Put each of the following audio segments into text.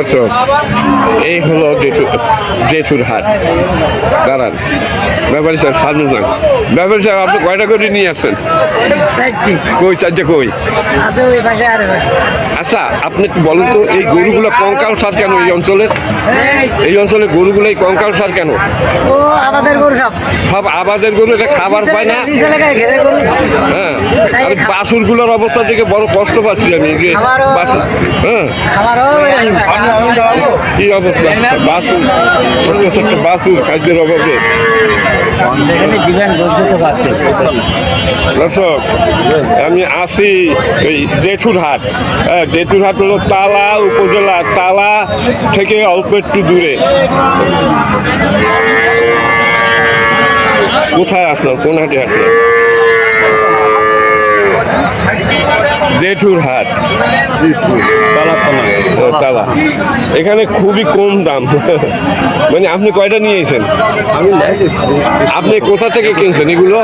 দর্শক এই হলো জেঠু জেঠুর হাট। দাঁড়ান। ব্যাপারী সাহেব সাজু যান ব্যাপারী সাহেব আপনি কয়টা করে নিয়ে আসছেন? কই চারটে কই। আচ্ছা আপনি বলুন তো এই গরুগুলো কঙ্কাল সার কেন এই অঞ্চলের এই। অঞ্চলে গরুগুলো এই কঙ্কাল সার কেন? ও আমাদের গরু সব। সব আবাদের গরু এটা খাবার পায় না? হ্যাঁ। আর বাছুরগুলোর অবস্থা থেকে বড় কষ্ট পাচ্ছি আমি হ্যাঁ। অবস্থা? অভাবে দর্শক আমি আসি এই জেঠুর হাট হ্যাঁ জেঠুর হাট হলো তালা উপজেলা তালা থেকে অল্প একটু দূরে কোথায় আসলো কোন আসলো জেঠুর হাট। তালা এখানে খুবই কম দাম। মানে আপনি কয়টা নিয়েছেন আমি আপনি কোথা থেকে কিনছেন এগুলো?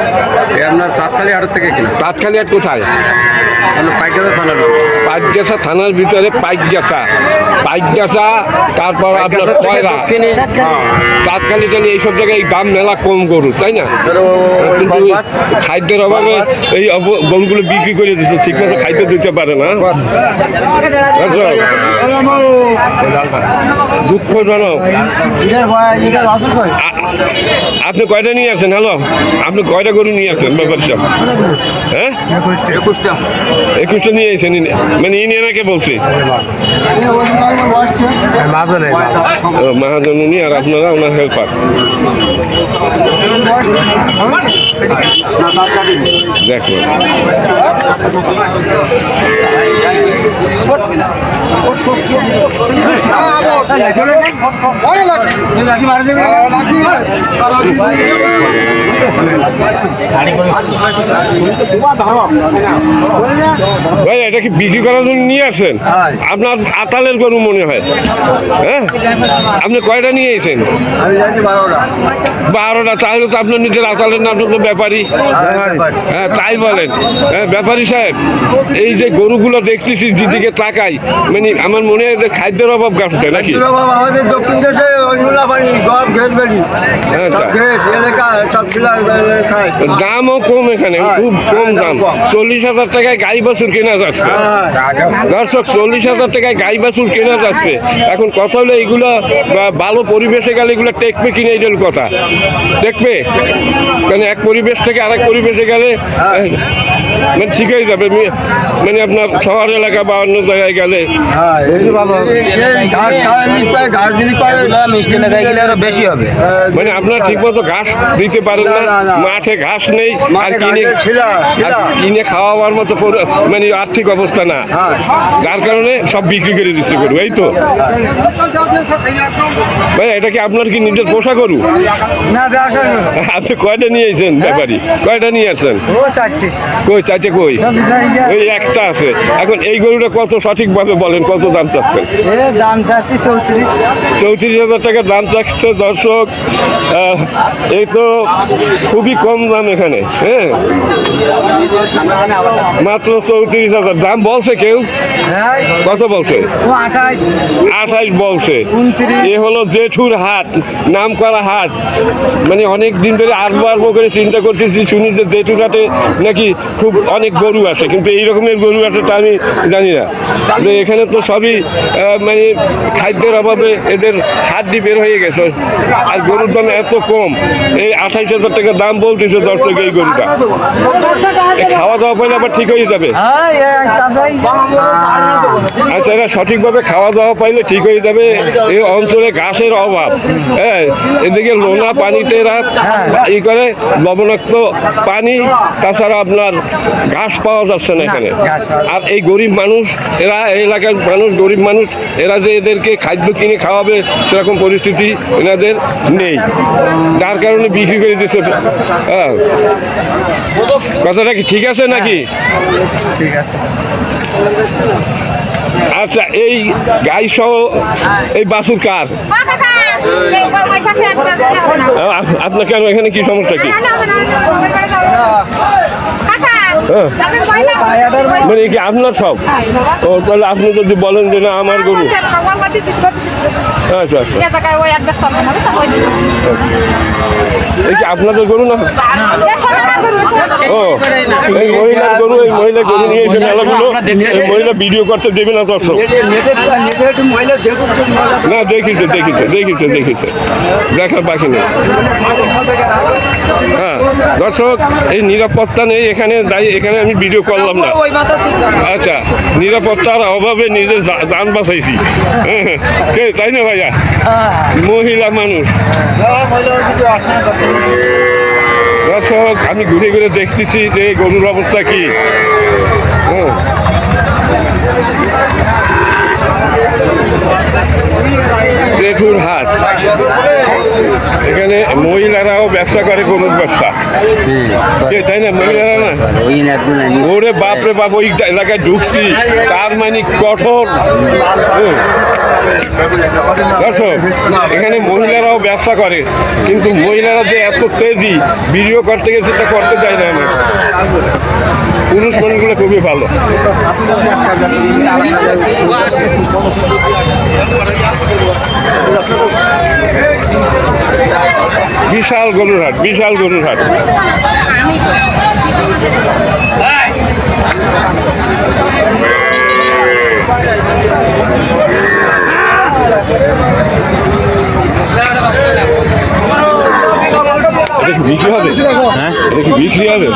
আপনার চাঁদখালি হাটের থেকে কিনা। কাঠখালি হাট কোথায়? থানার পাইকগাছা থানার ভিতরে পাইকগাছা। পাইকগাছা তারপর আপনার কয়রা? হ্যাঁ, চাঁদখালি টালি এইসব জায়গায় এই দাম মেলা কম গরু তাই না? কিন্তু খাদ্যের অভাবে এই গরুগুলো বিক্রি করে দিচ্ছে ঠিক মতো খাদ্য দিতে পারে না? বুঝছ? দুঃখজনক। আপনি কয়টা নিয়ে আসেন হ্যালো আপনি কয়টা গরু নিয়ে আসেন ব্যাপার সব হ্যাঁ? একুশটা। নিয়ে আসেন মানে ইনি এনাকে বলছি। ও, মহাজন উনি আর আপনারা ওনার হেল্পার দেখো ভাই এটা কি বিক্রি করার জন্য নিয়ে আসেন? আপনার আতালের গরু মনে হয়। হ্যাঁ? আপনি কয়টা নিয়ে এসেছেন? বারোটা। তাহলে তো আপনার নিজের আতালের নাম তো ব্যাপারী? হ্যাঁ তাই বলেন। হ্যাঁ ব্যাপারী সাহেব এই যে গরুগুলো দেখতেছি যেদিকে তাকাই। মানে আমার মনে হয় যে খাদ্যের অভাব কাটছে নাকি? আমাদের দক্ষিণ দেশে খায়। দামও কম এখানে খুব কম দাম। চল্লিশ হাজার টাকায় গাই বাছুর কেনা যাচ্ছে। দর্শক চল্লিশ হাজার টাকায় গাই বাছুর কেনা যাচ্ছে। এখন কথা হলো এইগুলো ভালো পরিবেশে গেলে এগুলো টেকবে কিনে এই কথা। দেখবে? মানে এক পরিবেশ থেকে আরেক পরিবেশে গেলে আহ, মানে ঠিক হয়ে যাবে মানে আপনার শহর এলাকা বা অন্য জায়গায় গেলে। মানে আপনার ঠিক মতো ঘাস দিলি পায় মিষ্টি লেখায় গেলে আরও বেশি হবে। মানে আপনারা ঠিকমতো ঘাস দিতে পারেন না। মাঠে ঘাস নেই আর মাঠে কিনে কিনে খাওয়াবার মতো মানে আর্থিক অবস্থা না। হ্যাঁ। যার কারণে সব বিক্রি করে দিচ্ছে গরু এই তো। ভাই এটা কি আপনার কি নিজের পোষা গরু? না আপনি কয়টা নিয়ে এসেছেন ব্যাপারি? কয়টা নিয়ে আসছেন? কই চাচে কই? ওই একটা আছে। এখন এই গরুটা কত সঠিকভাবে বলেন কত দাম চাচ্ছেন? দাম চাচ্ছি চৌত্রিশ। চৌত্রিশ হাজার টাকা দাম চাচ্ছে দর্শক এই তো খুবই কম দাম এখানে হ্যাঁ? মাত্র চৌত্রিশ হাজার। দাম বলছে কেউ? হ্যাঁ। কত বলছে? আঠাশ। বলছে। এ হলো জেঠুর হাট নাম করা হাট। মানে অনেক দিন ধরে আরবো আরবো করে চিন্তা করতেছি শুনি যে জেঠুর হাটে নাকি খুব অনেক গরু আছে কিন্তু এই রকমের গরু আছে তা আমি জানি না। এখানে তো সবই মানে খাদ্যের অভাবে এদের হাড্ডি বের হয়ে গেছে। আর গরুর দাম এত কম। এই আঠাইশ হাজার টাকা দাম বলতেছে দর্শক এই গরুটা। খাওয়া দাওয়া পাইলে আবার ঠিক হয়ে যাবে। হ্যাঁ এই আচ্ছা এরা সঠিকভাবে খাওয়া দাওয়া পাইলে ঠিক হয়ে যাবে। এই অঞ্চলে ঘাসের অভাব। হ্যাঁ এদিকে লোনা পানিতে এরা ই করে লবণাক্ত পানি। তাছাড়া আপনার ঘাস পাওয়া যাচ্ছে না এখানে আর এই গরিব মানুষ এরা এই এলাকার মানুষ গরিব মানুষ এরা যে এদেরকে খাদ্য কিনে খাওয়াবে সেরকম পরিস্থিতি এনাদের নেই যার কারণে বিক্রি করে দিচ্ছে হ্যাঁ কথাটা কি ঠিক আছে নাকি ঠিক আছে আচ্ছা এই গাই সহ এই বাসুর কার আ- আপনার কেন এখানে কি সমস্যা কি হ্যাঁ মানে কি আপনার সব? ও, তাহলে আপনি যদি বলেন যে না, আমার গরু। আচ্ছা আচ্ছা। এই কি আপনাদের গরু না? ও, এই মহিলার গরু, এই মহিলা গরু নিয়ে এসে মেলাগুলো মহিলা ভিডিও করতে দেবে না দর্শক। না, দেখিছে দেখিছে দেখিছে দেখিছে। দেখার বাকি নেই। হ্যাঁ দর্শক, এই নিরাপত্তা নেই, এখানে দাঁড়িয়ে এখানে আমি ভিডিও করলাম না। আচ্ছা নিরাপত্তার অভাবে নিজের যান বাঁচাইছি। হ্যাঁ, কে, তাই না ভাইয়া? মহিলা মানুষ। দর্শক আমি ঘুরে ঘুরে দেখতেছি যে গরুর অবস্থা কি। হ্যাঁ। জেঠুর হাট। এখানে মহিলারাও ব্যবসা করে গরুর ব্যবসা। কে, তাই না? মহিলারা না ওরে বাপ রে বাপ, ওই এলাকায় ঢুকছি। তার মানে কঠোর। এখানে মহিলারাও ব্যবসা করে, কিন্তু মহিলারা যে এত তেজি, ভিডিও করতে গেছে তা করতে চায় না পুরুষ মানুষগুলো খুবই ভালো। বিশাল গরুর হাট, বিশাল গরুর হাট। বিক্রি হবে হ্যাঁ এটা কি বিক্রি হবে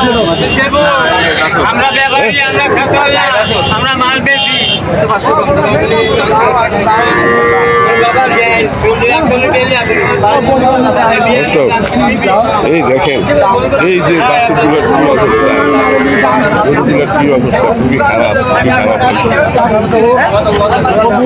আমরা ব্যাপারী আমরা আমরা মাল বেশি দর্শক এই দেখেন এই যে বাচ্চাগুলোর কি অবস্থা গরুগুলোর কি অবস্থা? খুবই খারাপ খুবই খারাপ।